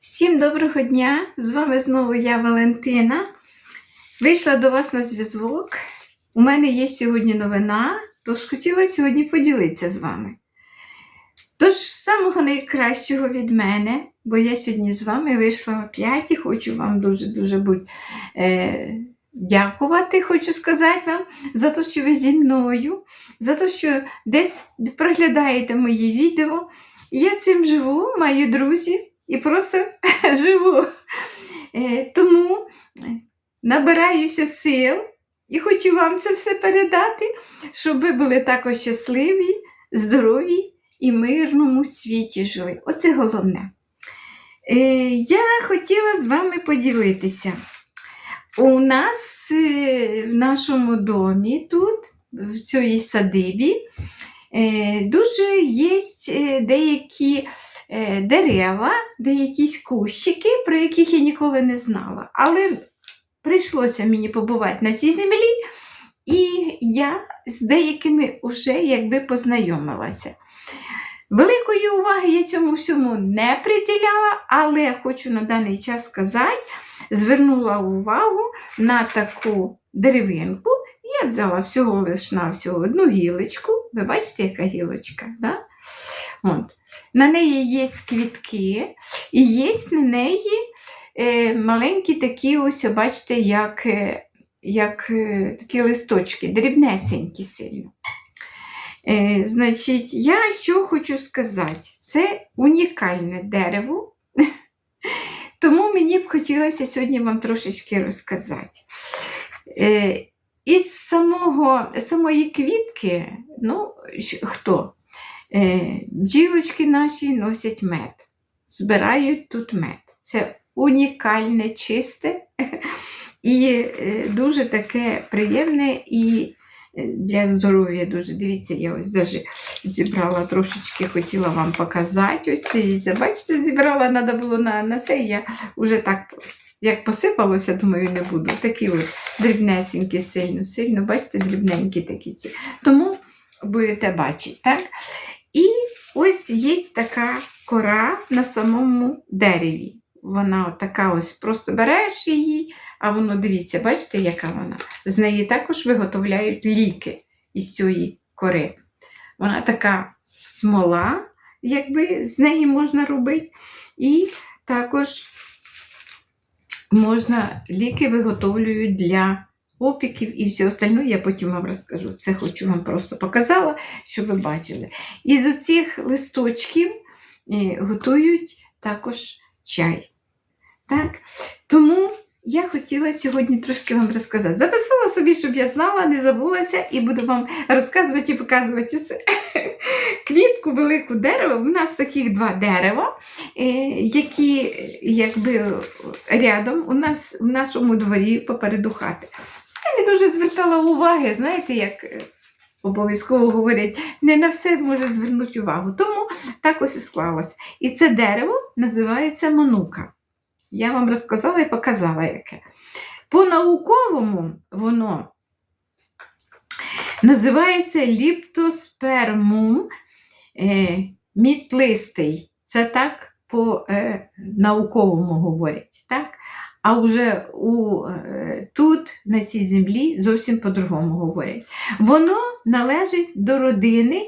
Всім доброго дня! З вами знову я, Валентина. Вийшла до вас на зв'язок. У мене є сьогодні новина, тож хотіла сьогодні поділитися з вами. Тож, самого найкращого від мене, бо я сьогодні з вами вийшла опять і хочу вам дуже-дуже будь, е, дякувати, хочу сказати вам, за те, що ви зі мною, за те, що десь проглядаєте мої відео. Я цим живу, маю друзів і просто живу. Е, Тому набираюся сил і хочу вам це все передати, щоб ви були також щасливі, здорові і мирному світі жили. Оце головне. Е, Я хотіла з вами поділитися. У нас е, в нашому домі тут, в цій садибі, дуже є деякі е, дерева, деякі кущики, про яких я ніколи не знала. Але прийшлося мені побувати на цій землі, і я з деякими вже якби познайомилася. Великої уваги я цьому всьому не приділяла, але хочу на даний час сказати, звернула увагу на таку деревинку. Я взяла всього лиш на всього одну гілочку. Ви бачите, яка гілочка? Да? От. На неї є квітки, і є на неї е, маленькі такі, ось, бачите, як, е, як е, такі листочки, дрібнесенькі сильно. Е, значить, я що хочу сказати, це унікальне дерево, тому мені б хотілося сьогодні вам трошечки розказати. Е, із самого, самої квітки, ну, хто? Е, бджілочки наші носять мед, збирають тут мед. Це унікальне, чисте і е, дуже таке приємне і е, для здоров'я дуже. Dивіться, я ось даже зібрала трошечки, хотіла вам показати. Ось дивіться, бачите, зібрала, треба було на, на це. Я вже так, як посипалося, думаю, не буду. Такі от дрібнесенькі, сильно, сильно, бачите, дрібненькі такі ці. Тому будете бачити, так? І ось є така кора на самому дереві. Вона така ось просто береш її, а воно, дивіться, бачите, яка вона? З неї також виготовляють ліки із цієї кори. Вона така смола, якби з неї можна робити. І також можна ліки виготовлюють для опіків і все остальне, я потім вам розкажу. Це хочу вам просто показала, щоб ви бачили. Із оцих листочків е, готують також чай. Так? Тому я хотіла сьогодні трошки вам розказати. Записала собі, щоб я знала, не забулася, і буду вам розказувати і показувати усе. Квітку велику дерево. У нас таких два дерева, е, які якби рядом у нас в нашому дворі попереду хати. Я не дуже звертала уваги, знаєте, як е, обов'язково говорять, не на все може звернути увагу. Тому так ось і склалось. І це дерево називається манука. Я вам розказала і показала яке. По-науковому воно називається ліптоспермум е, мітлистий. Це так по-науковому говорять. Так? А вже у, е, тут, на цій землі, зовсім по-другому говорять. Воно належить до родини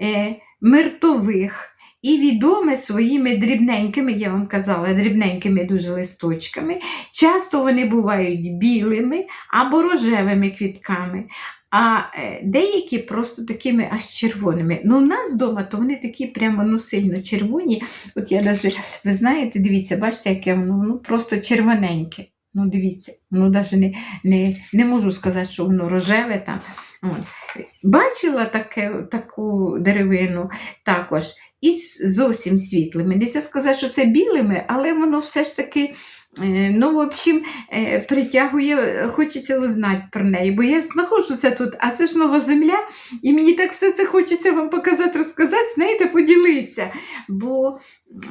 е, миртових і відоме своїми дрібненькими, я вам казала, дрібненькими дуже листочками. Часто вони бувають білими або рожевими квітками. А е, деякі просто такими аж червоними. Ну, у нас вдома, то вони такі прямо ну, сильно червоні. От я даже, ви знаєте, дивіться, бачите, яке воно ну, просто червоненьке. Ну, дивіться, ну навіть не, не, не можу сказати, що воно рожеве там. От. Бачила таке, таку деревину також із зовсім світлими. Нельзя сказати, що це білими, але воно все ж таки. е, Ну, в общем, е, притягує, хочеться узнати про неї, бо я знаходжуся тут, а це ж нова земля, і мені так все це хочеться вам показати, розказати, знаєте, поділитися. Бо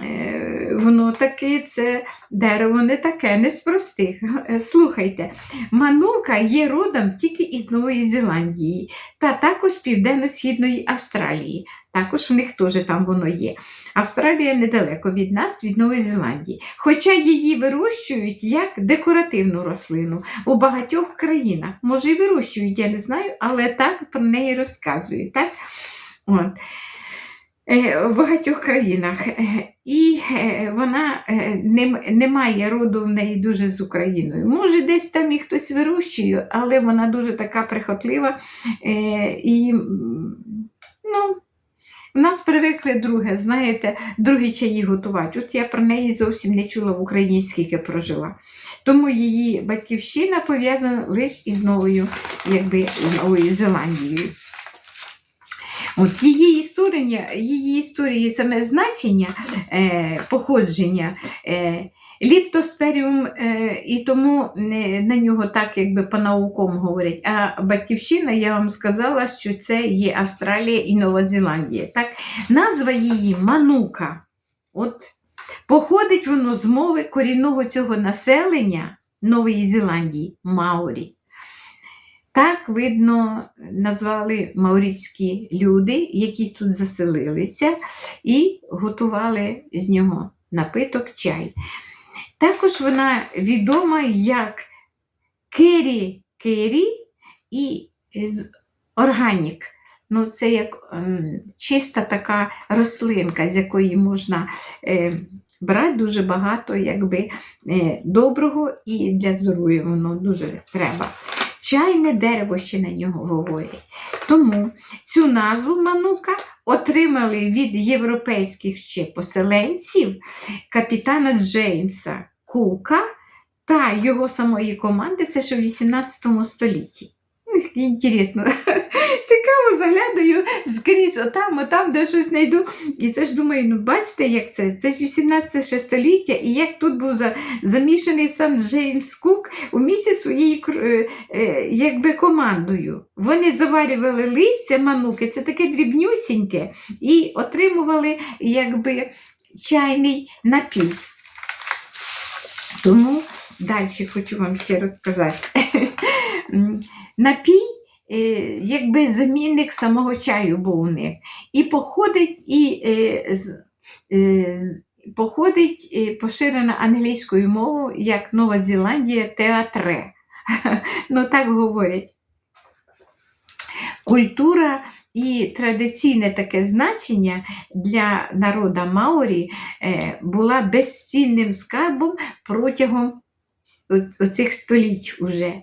е, воно таке, це дерево не таке, не з простих. Слухайте, манука є родом тільки із Нової Зеландії та також Південно-Східної Австралії. Також в них теж там воно є. Австралія недалеко від нас, від Нової Зеландії. Хоча її вирощують як декоративну рослину у багатьох країнах. Може, і вирощують, я не знаю, але так про неї розказують. Так? От. Е, В багатьох країнах. Е, І е, вона е, не, має роду в неї дуже з Україною. Може, десь там і хтось вирощує, але вона дуже така прихотлива. Е, І ну, в нас привикли друге, знаєте, другі чаї готувати. От я про неї зовсім не чула в Україні, скільки прожила. Тому її батьківщина пов'язана лише із новою, якби, Новою Зеландією. От її історія, її історії саме значення е, походження е, ліптосперіум, е, і тому не, на нього так якби по-наукому говорять. А батьківщина, я вам сказала, що це є Австралія і Нова Зеландія. Так? Назва її Манука. От, походить воно з мови корінного цього населення Нової Зеландії Маорі. Так, видно, назвали маорійські люди, які тут заселилися, і готували з нього напиток чай. Також вона відома як кері кері і органік. Ну, це як ем, чиста така рослинка, з якої можна е, брати дуже багато якби, е, доброго і для здоров'я воно дуже треба. Чайне дерево ще на нього говорять. Тому цю назву манука отримали від європейських ще поселенців капітана Джеймса Кука та його самої команди, це ще в 18 столітті. Інтересно, цікаво заглядаю скрізь отам, отам, де щось знайду. І це ж думаю, ну бачите, як це? Це ж 18 століття, і як тут був замішаний сам Джеймс Кук у місці своєю е, е, якби командою. Вони заварювали листя мануки, це таке дрібнюсіньке, і отримували якби чайний напій. Тому далі хочу вам ще розказати. Напій, якби замінник самого чаю був у них. І походить, і, е, е, походить е, поширена англійською мовою як Нова Зеландія театре. Ну так говорять. Культура і традиційне таке значення для народа Маорі е, була безцінним скарбом протягом оцих століть уже.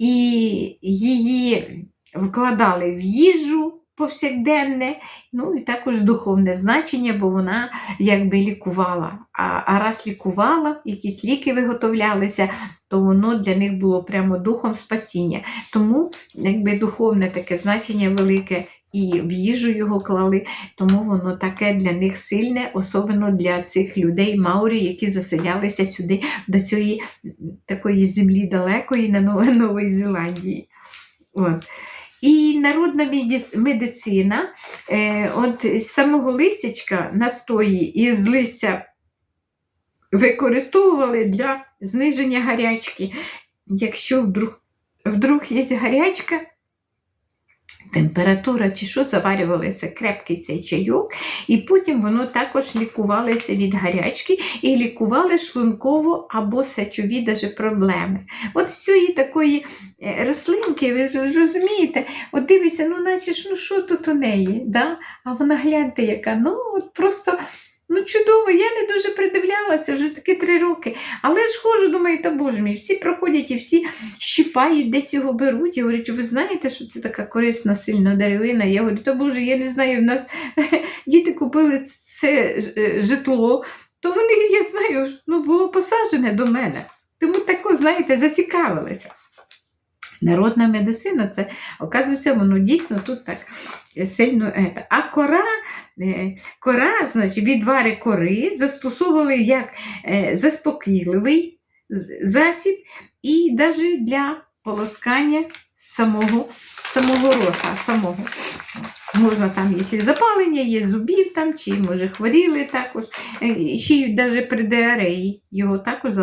І її вкладали в їжу повсякденне, ну і також духовне значення, бо вона якби лікувала. А, а раз лікувала, якісь ліки виготовлялися, то воно для них було прямо духом спасіння. Тому якби духовне таке значення велике. І в їжу його клали, тому воно таке для них сильне, особливо для цих людей Маурі, які заселялися сюди до цієї такої землі далекої на Нов- Нової Зеландії. От. І народна медицина, е, от з самого листячка настої із листя використовували для зниження гарячки. Якщо вдруг, вдруг є гарячка, температура чи що, заварювалися крепкий цей чайок, і потім воно також лікувалося від гарячки і лікували шлунково або сечові даже проблеми. От з цієї такої е, рослинки, ви ж розумієте, от дивися, ну наче ж, ну що тут у неї? Да? А вона гляньте, яка, ну от просто. Ну, чудово, я не дуже придивлялася вже таки три роки. Але ж ходжу, думаю, та боже мій, всі проходять і всі щипають, десь його беруть. Я говорю, ви знаєте, що це така корисна, сильна деревина? Я говорю, та боже, я не знаю, в нас діти купили це е, житло, то вони, я знаю, ну, було посаджене до мене. Тому тако, знаєте, зацікавилися. Народна медицина, це, оказується, воно дійсно тут так сильно. е, А кора, е, кора, значить, відвари кори застосовували як е, заспокійливий засіб і навіть для полоскання самого, самого рота. Самого. Можна там, якщо запалення є зубів там, чи може хворіли також, е, і ще й навіть при диареї його також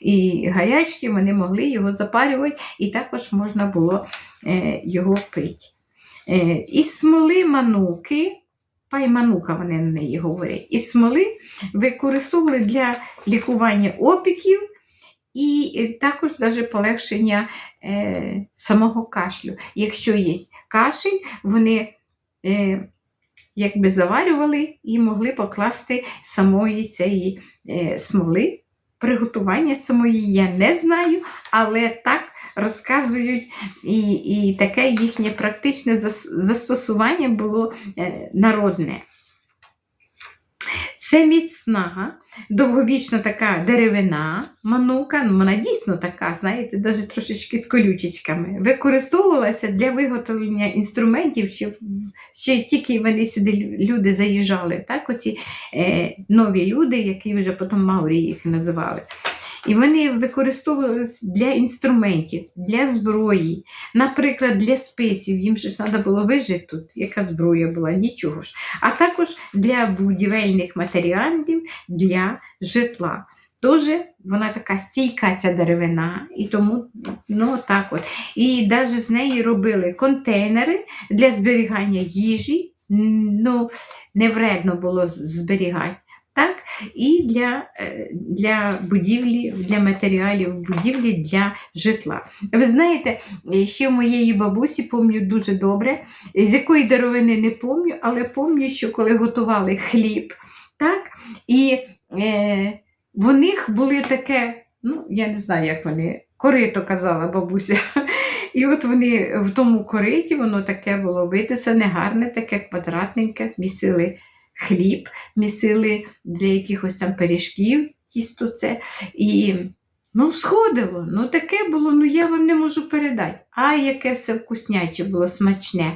і гарячки вони могли його запарювати, і також можна було його пити. Із смоли мануки пайманука вони на неї говорять. Із смоли використовували для лікування опіків і е, також даже полегшення е, самого кашлю. Якщо є кашель, вони е, якби заварювали і могли покласти самої цієї е, смоли. Приготування самої я не знаю, але так розказують, і, і таке їхнє практичне застосування було е, народне. Це міцна, довговічно така деревина, манука, ну вона дійсно така, знаєте, навіть трошечки з колючечками. Використовувалася для виготовлення інструментів, ще, ще тільки вони сюди люди заїжджали, так, оці е, нові люди, які вже потім Маурі їх називали. І вони використовувалися для інструментів, для зброї, наприклад, для списів. Їм ж треба було вижити тут, яка зброя була, нічого ж. А також для будівельних матеріалів, для житла. Тоже вона така стійка ця деревина, і тому ну, так от. І навіть з неї робили контейнери для зберігання їжі. Ну, не вредно було зберігати. Так? І для, е, для будівлі, для матеріалів будівлі для житла. Ви знаєте, ще моєї бабусі пам'ятаю дуже добре, з якої деревини не пам'ятаю, але пам'ятаю, що коли готували хліб, так? і е, в них були таке, ну, я не знаю, як вони, корито казала бабуся. І от вони в тому кориті, воно таке було витисане, гарне, таке квадратненьке, місили хліб, місили для якихось там пиріжків, тісто це. І ну, сходило. Ну, таке було, ну я вам не можу передати. А яке все вкусняче було, смачне.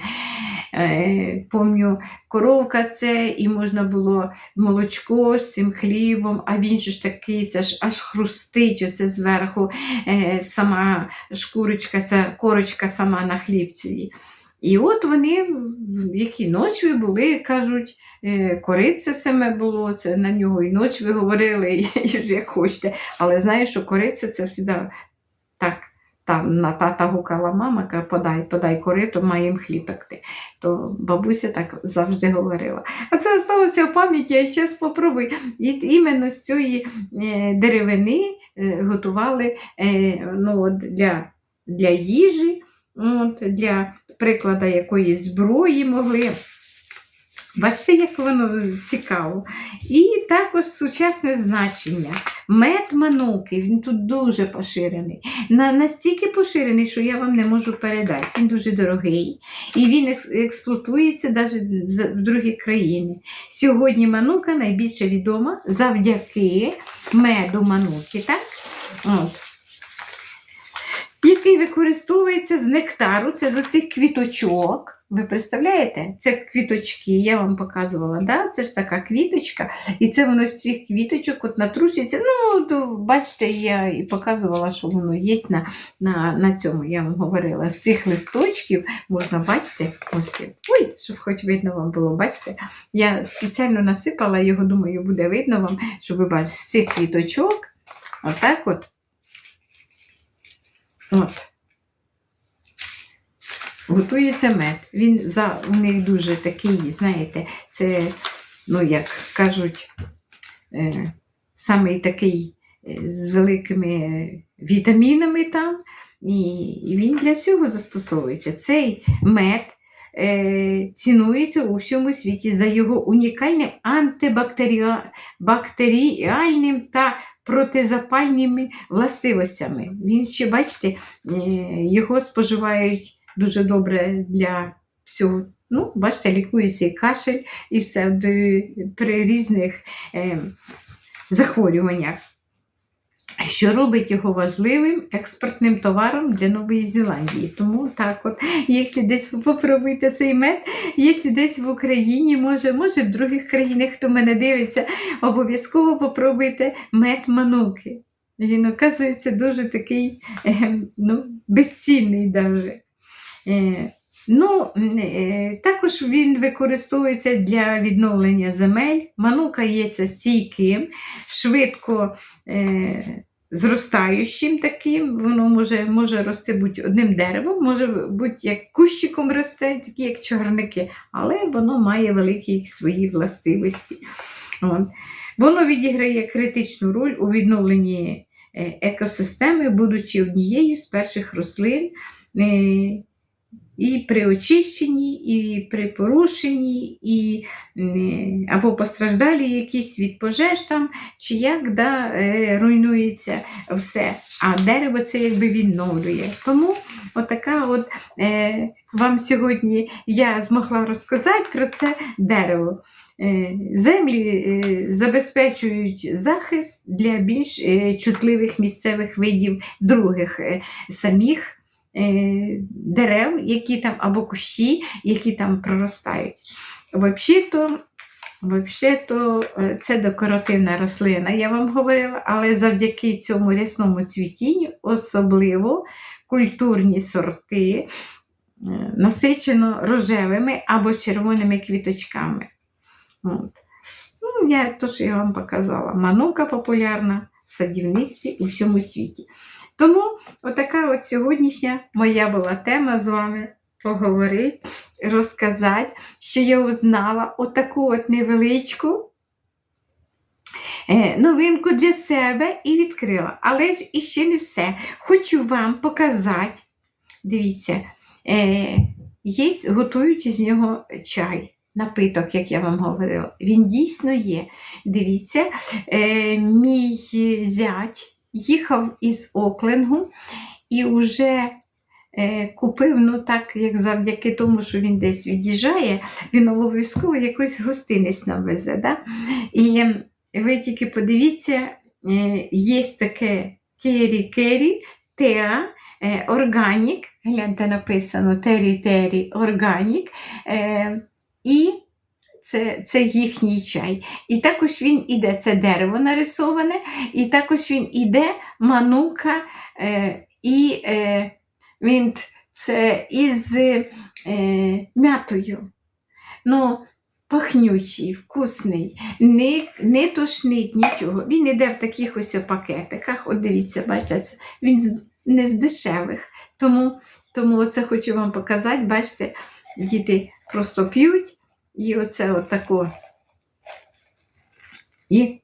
Е, помню, коровка це, і можна було молочко з цим хлібом, а він ж такий, це ж аж хрустить оце зверху, е, сама шкурочка, ця корочка сама на хлібцеві. І от вони, які ночі були, кажуть, е, кориця саме було, це на нього і ноч ви говорили, і, і як хочете. Але знаю, що кориця це завжди так. Там на тата гукала мама, каже, подай, подай корито, маємо хліб пекти. То бабуся так завжди говорила. А це залишилося в пам'яті, я ще спробую. І іменно з цієї е, деревини е, готували ну, для, для їжі, от, для прикладу якоїсь зброї могли. Бачите, як воно цікаво. І також сучасне значення. Мед мануки, він тут дуже поширений. На, настільки поширений, що я вам не можу передати. Він дуже дорогий. І він експлуатується навіть в другі країни. Сьогодні манука найбільше відома завдяки меду мануки. Так? От. Який використовується з нектару, це з оцих квіточок. Ви представляєте? Це квіточки, я вам показувала, да? це ж така квіточка, і це воно з цих квіточок от натруситься. Ну, то, бачите, я і показувала, що воно є на, на, на цьому, я вам говорила. З цих листочків можна бачити, ось, ой, щоб хоч видно вам було, бачите, я спеціально насипала його, думаю, буде видно вам, щоб ви бачили, з цих квіточок, отак от. От. Готується мед. Він за, у них дуже такий, знаєте, це, ну як кажуть, е, самий такий е, з великими вітамінами там. І, він для всього застосовується. Цей мед е, цінується у всьому світі за його унікальним антибактеріальним та протизапальними властивостями. Він ще, бачите, е, його споживають дуже добре для всього. Ну, бачите, лікується і кашель, і все при різних е, захворюваннях. Що робить його важливим експортним товаром для Нової Зеландії. Тому так от, якщо десь ви попробуєте цей мед, якщо десь в Україні, може, може в других країнах, хто мене дивиться, обов'язково попробуйте мед мануки. Він, оказується, дуже такий е, ну, безцінний даже. Ну, е, також він використовується для відновлення земель. Манука є стійким, швидко е, зростаючим таким, воно може, може рости будь одним деревом, може бути як кущиком росте, такі як чорники, але воно має великі свої властивості. От. Воно відіграє критичну роль у відновленні е, екосистеми, будучи однією з перших рослин. е, І при очищенні, і при порушенні, і е, або постраждалі якісь від пожеж там, чи як да, е, руйнується все. А дерево це якби відновлює. Тому отака от е, вам сьогодні я змогла розказати про це дерево. Землі забезпечують захист для більш чутливих місцевих видів других самих дерев, які там або кущі, які там проростають. Взагалі-то, взагалі-то е, це декоративна рослина, я вам говорила, але завдяки цьому рясному цвітінню особливо культурні сорти е, насичено рожевими або червоними квіточками. От. Ну, я то, що я вам показала. Манука популярна в садівництві у всьому світі. Тому отака от сьогоднішня моя була тема з вами поговорити, розказати, що я узнала отаку от невеличку е, новинку для себе і відкрила. Але ж іще не все. Хочу вам показати, дивіться, е, є, готують із нього чай. Напиток, як я вам говорила, він дійсно є. Дивіться, е, мій зять їхав із Окленгу і вже е, купив, ну так, як завдяки тому, що він десь від'їжджає, він обов'язково якусь гостиниць нам везе. Да? І ви тільки подивіться, е, є таке кері-кері, теа, е, органік, гляньте, написано тері-тері, органік. І це, це їхній чай. І також він іде, це дерево нарисоване, і також він іде манука, е, і е, він це із е, м'ятою. Ну, пахнючий, вкусний, не, не тошнить нічого. Він іде в таких ось пакетиках. От дивіться, бачите, він не з дешевих. Тому, тому оце хочу вам показати. Бачите, діти просто п'ють, і оце отако. І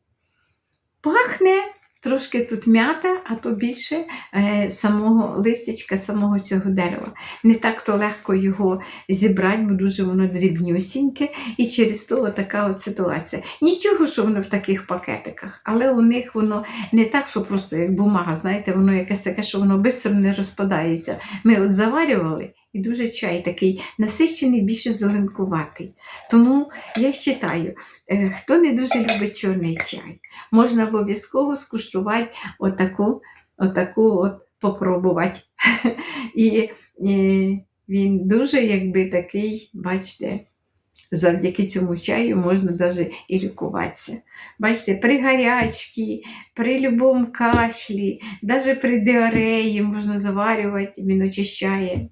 пахне трошки тут м'ята, а то більше е, самого листячка, самого цього дерева. Не так то легко його зібрати, бо дуже воно дрібнюсіньке, і через то така от ситуація. Нічого, що воно в таких пакетиках, але у них воно не так, що просто як бумага, знаєте, воно якесь таке, що воно швидко не розпадається. Ми от заварювали. І дуже чай такий насичений, більше зеленкуватий. Тому я вважаю, е, хто не дуже любить чорний чай, можна обов'язково скуштувати отаку, отаку от попробувати. І, і він дуже якби такий, бачите, завдяки цьому чаю можна навіть і лікуватися. Бачите, при гарячці, при любому кашлі, навіть при діареї можна заварювати, він очищає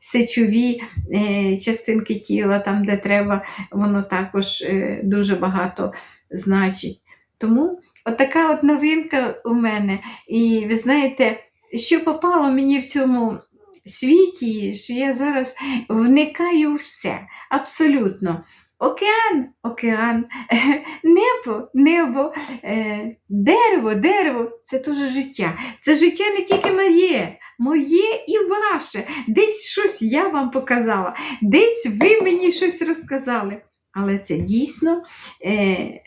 сечові е, частинки тіла, там, де треба, воно також е, дуже багато значить. Тому отака от новинка у мене. І ви знаєте, що попало мені в цьому світі, що я зараз вникаю в все. Абсолютно. Океан, океан, небо, небо, е, дерево, дерево це теж життя. Це життя не тільки моє, моє і ваше. Десь щось я вам показала, десь ви мені щось розказали. Але це дійсно, е, е,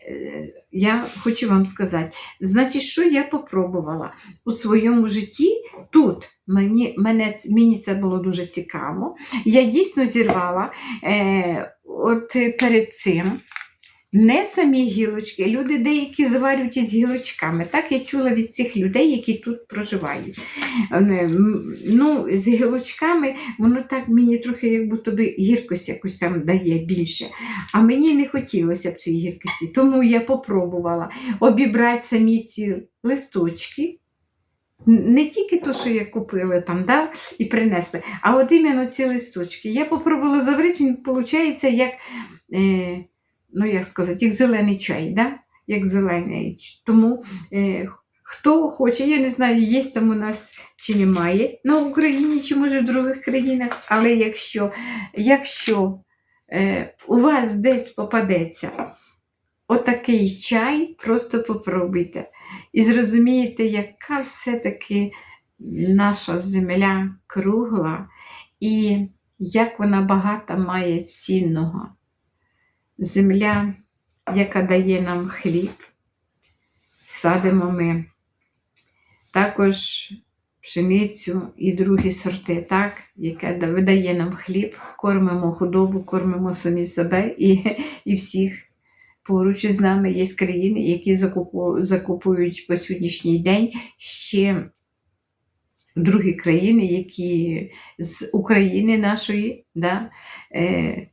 я хочу вам сказати, значить, що я попробувала у своєму житті тут. Мені, мене, мені це було дуже цікаво. Я дійсно зірвала е, от перед цим. Не самі гілочки, люди деякі заварюють із гілочками. Так я чула від цих людей, які тут проживають. Е, Ну, з гілочками воно так мені трохи як будто гіркость якусь там дає більше. А мені не хотілося б цієї гіркості. Тому я попробувала обібрати самі ці листочки. Не тільки то, що я купила там, да, і принесли, а от іменно ці листочки. Я попробувала заварити, він виходить як, е, ну як сказати, як зелений чай, да? як зелений. Тому е, Хто хоче, я не знаю, є там у нас чи немає на Україні, чи може в других країнах, але якщо, якщо е, у вас десь попадеться отакий чай, просто попробуйте. І зрозумієте, яка все-таки наша земля кругла і як вона багата має цінного. Земля, яка дає нам хліб, садимо ми також пшеницю і другі сорти, так, яке видає нам хліб, кормимо худобу, кормимо самі себе і, і всіх. Поруч із нами є країни, які закупують по сьогоднішній день ще другі країни, які з України нашої да, е,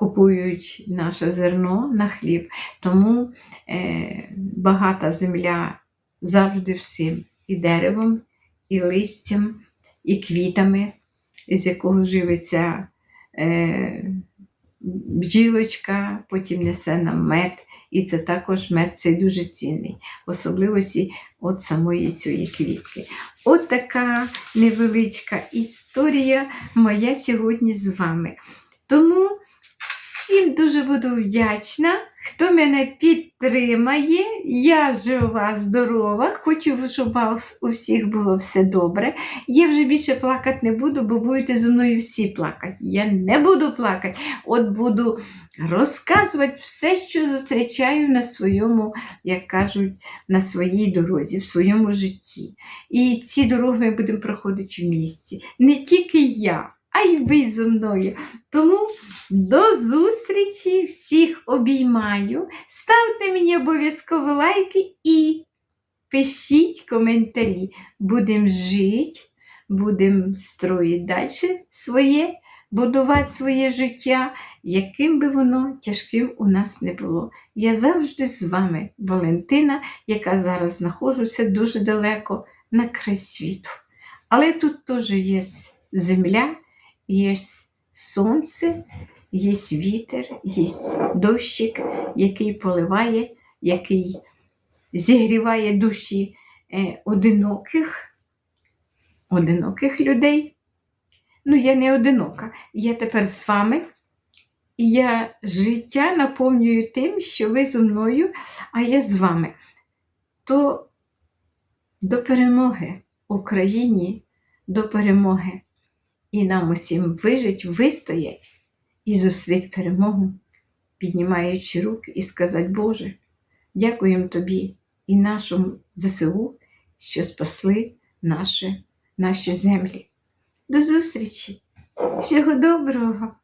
купують наше зерно на хліб. Тому е, багата земля завжди всім і деревом, і листям, і квітами, з якого живиться е, бджілочка, потім несе нам мед. І це також мед цей дуже цінний, особливості от самої цієї квітки. От така невеличка історія моя сьогодні з вами. Тому всім дуже буду вдячна, хто мене підтримає. Я жива, здорова. Хочу, щоб у вас у всіх було все добре. Я вже більше плакати не буду, бо будете зі мною всі плакати. Я не буду плакати. От буду розказувати все, що зустрічаю на своєму, як кажуть, на своїй дорозі, в своєму житті. І ці дороги ми будемо проходити в місті. Не тільки я, а й ви зі мною. Тому до зустрічі, всіх обіймаю. Ставте мені обов'язково лайки і пишіть коментарі. Будемо жити, будемо строїти далі своє, будувати своє життя, яким би воно тяжким у нас не було. Я завжди з вами, Валентина, яка зараз знаходжуся дуже далеко на край світу. Але тут теж є земля, є сонце, є вітер, є дощик, який поливає, який зігріває душі е, одиноких, одиноких людей. Ну, я не одинока, я тепер з вами. І я життя наповнюю тим, що ви зі мною, а я з вами. То до перемоги Україні, до перемоги. І нам усім вижить, вистоять і зустріть перемогу, піднімаючи руки і сказати, Боже, дякуємо Тобі і нашому ЗСУ, що спасли наші, наші землі. До зустрічі! Всього доброго!